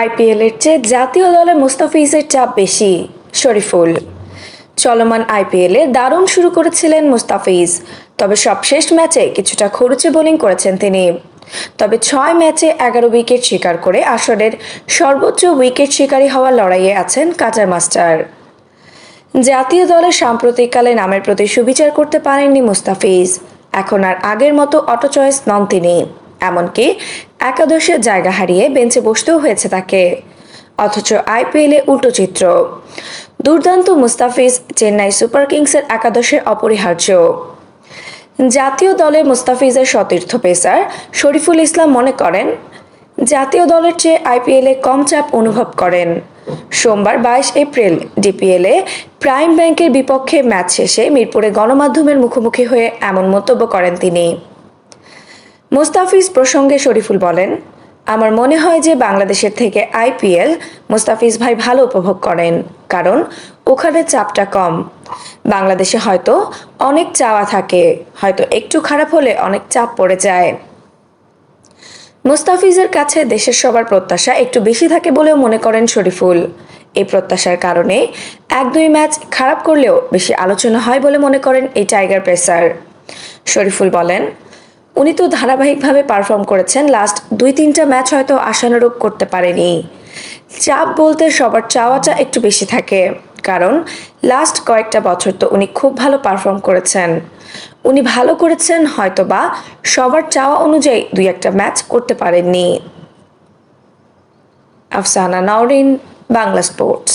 আইপিএলের চেয়ে জাতীয় দলে মুস্তাফিজের চাপ বেশি, শরীফুল। চলমান আইপিএলে দারুণ শুরু করেছিলেন মুস্তাফিজ, তবে সবশেষ ম্যাচে কিছুটা খরচে বোলিং করেছেন তিনি। তবে ছয় ম্যাচে এগারো উইকেট শিকার করে আসরের সর্বোচ্চ উইকেট শিকারী হওয়ার লড়াইয়ে আছেন কাজার মাস্টার। জাতীয় দলের সাম্প্রতিককালে নামের প্রতি সুবিচার করতে পারেননি মুস্তাফিজ, এখন আর আগের মতো অটো চয়েস নন তিনি। এমনকি একাদশের জায়গা হারিয়ে বেঞ্চে বসতেও হয়েছে তাকে, অথচ আইপিএলে উল্টো চিত্র। দুর্দান্ত মুস্তাফিজ চেন্নাই সুপার কিংসের একাদশের অপরিহার্য। জাতীয় দলে মুস্তাফিজের সতীর্থ পেসার শরীফুল ইসলাম মনে করেন, জাতীয় দলের চেয়ে আইপিএলে কম চাপ অনুভব করেন। সোমবার বাইশ এপ্রিল ডিপিএলে প্রাইম ব্যাংকের বিপক্ষে ম্যাচ শেষে মিরপুরে গণমাধ্যমের মুখোমুখি হয়ে এমন মন্তব্য করেন তিনি। মুস্তাফিজ প্রসঙ্গে শরীফুল বলেন, আমার মনে হয় যে বাংলাদেশের থেকে আইপিএল মুস্তাফিজ ভাই ভালো উপভোগ করেন, কারণ ওখানে চাপটা কম। বাংলাদেশে হয়তো অনেক চাওয়া থাকে, হয়তো একটু খারাপ হলে অনেক চাপ পড়ে যায়। মুস্তাফিজের কাছে দেশের সবার প্রত্যাশা একটু বেশি থাকে বলেও মনে করেন শরীফুল। এই প্রত্যাশার কারণে এক দুই ম্যাচ খারাপ করলেও বেশি আলোচনা হয় বলে মনে করেন এই টাইগার পেসার। শরীফুল বলেন উনি তো ধারাবাহিকভাবে পারফর্ম করেছেন। লাস্ট দুই, তিনটা ম্যাচ হয়তো আশানুরূপ করতে পারেনি। চাপ বলতে সবার চাওয়াটা একটু বেশি থাকে। কারণ লাস্ট কয়েকটা বছর তো উনি খুব ভালো পারফর্ম করেছেন। উনি ভালো করেছেন হয়তো বা সবার চাওয়া অনুযায়ী দুই একটা ম্যাচ করতে পারেননি। আফসানা নাওরিন, বাংলা স্পোর্টস